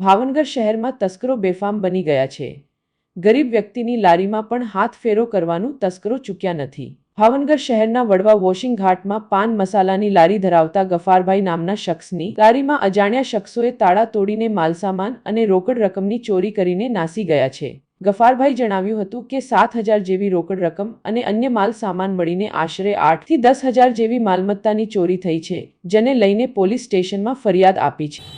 ભાવનગર શહેરમાં તસ્કરો બેફામ બની ગયા છે. ગરીબ વ્યક્તિની લારીમાં પણ હાથ ફેરો કરવાનું તસ્કરો ચૂક્યા નથી. ભાવનગર શહેરના વડવા વોશિંગ ઘાટમાં પાન મસાલાની લારી ધરાવતા ગફારભાઈ નામના શખ્સની લારીમાં અજાણ્યા શખ્સોએ તાળા તોડીને માલસામાન અને રોકડ રકમની ચોરી કરીને નાસી ગયા છે. ગફારભાઈ જણાવ્યું હતું કે સાત હજાર જેવી રોકડ રકમ અને અન્ય માલ સામાન મળીને આશરે આઠથી દસ હજાર જેવી માલમત્તાની ચોરી થઈ છે, જેને લઈને પોલીસ સ્ટેશનમાં ફરિયાદ આપી છે.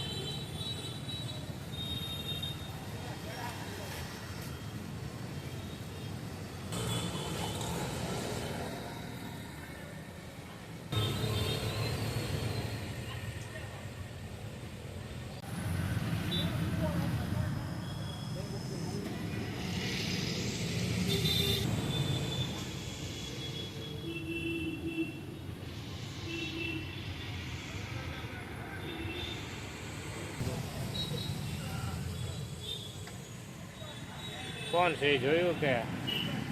કોણ છે જોયું કે?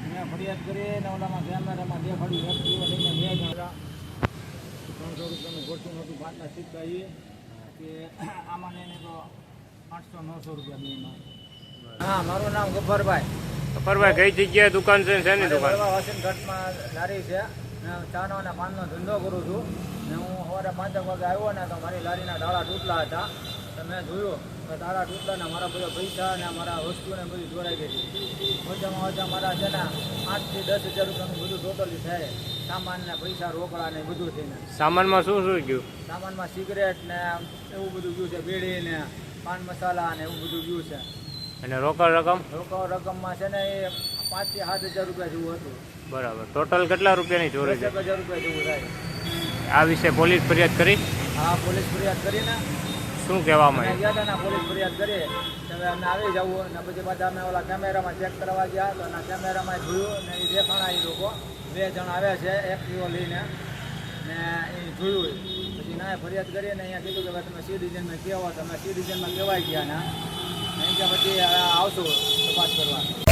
મેં ફરિયાદ કરીએ ને ઓલામાં કેમેરામાં દેખાડ્યું વ્યક્તિઓ લઈને બે જણા ત્રણસો રૂપિયાનું ગોઠવું નહોતું પાટલા શીખતા એ કે આમાં ને એને તો આઠસો નવસો રૂપિયા બેમાં હા મારું નામ ગબ્બરભાઈ. ખબરભાઈ કઈ જગ્યાએ દુકાન છે ને શેની દુકાન? વાસીન ઘાટમાં લારી છે. ને ચાનો અને પાનનો ધંધો કરું છું. ને હું સવારે પાંચેક વાગે આવ્યો ને તો મારી લારીના ડાળા તૂટલા હતા. તો મેં જોયું તો તાળા તૂટલાને મારા બધા પૈસા અને મારા વસ્તુ ને જોડાઈ ગઈ હતી. ઓછામાં ઓછા મારા છે ને આઠથી દસ હજાર રૂપિયાનું બધું ટોટલી થાય. સામાન ને પૈસા રોકડા ને બધું થઈને. સામાનમાં શું શું ગયું? સામાનમાં સિગરેટ ને એવું બધું ગયું છે બીડી ને પાન મસાલા ને એવું બધું ગયું છે. અને રોકડ રકમ? રોકડ રકમમાં છે ને એ પાંચથી સાત હજાર રૂપિયા જેવું હતું. બરાબર. ટોટલ કેટલા રૂપિયાની ચોરી છે? હજાર રૂપિયા જેવું થાય. આ વિશે પોલીસ ફરિયાદ કરી? હા પોલીસ ફરિયાદ કરીને. શું કહેવામાં આવ્યું? ગયા હતા પોલીસ ફરિયાદ કરી. તમે અમને આવી જવું અને પછી બધા અમે ઓલા કેમેરામાં ચેક કરવા ગયા તો એના કેમેરામાં જોયું ને એ દેખાણા એ લોકો બે જણ આવ્યા છે એક્ટિવો લઈને ને એ જોયું પછી ના ફરિયાદ કરીને અહીંયા કીધું કે તમે સી ડિઝાઇનમાં કહેવા તો અમે સી ડિઝાઇનમાં કહેવાય ગયા ને. અહીં કે પછી આવશું તપાસ કરવા.